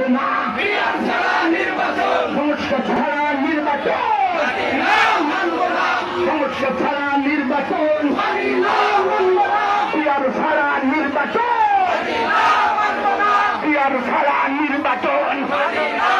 থাকবে না নির্বাচন সমস্যা ছাড়া নির্বাচন সমস্যা ছাড়া নির্বাচন পিয়ার ছাড়া নির্বাচন নির্বাচন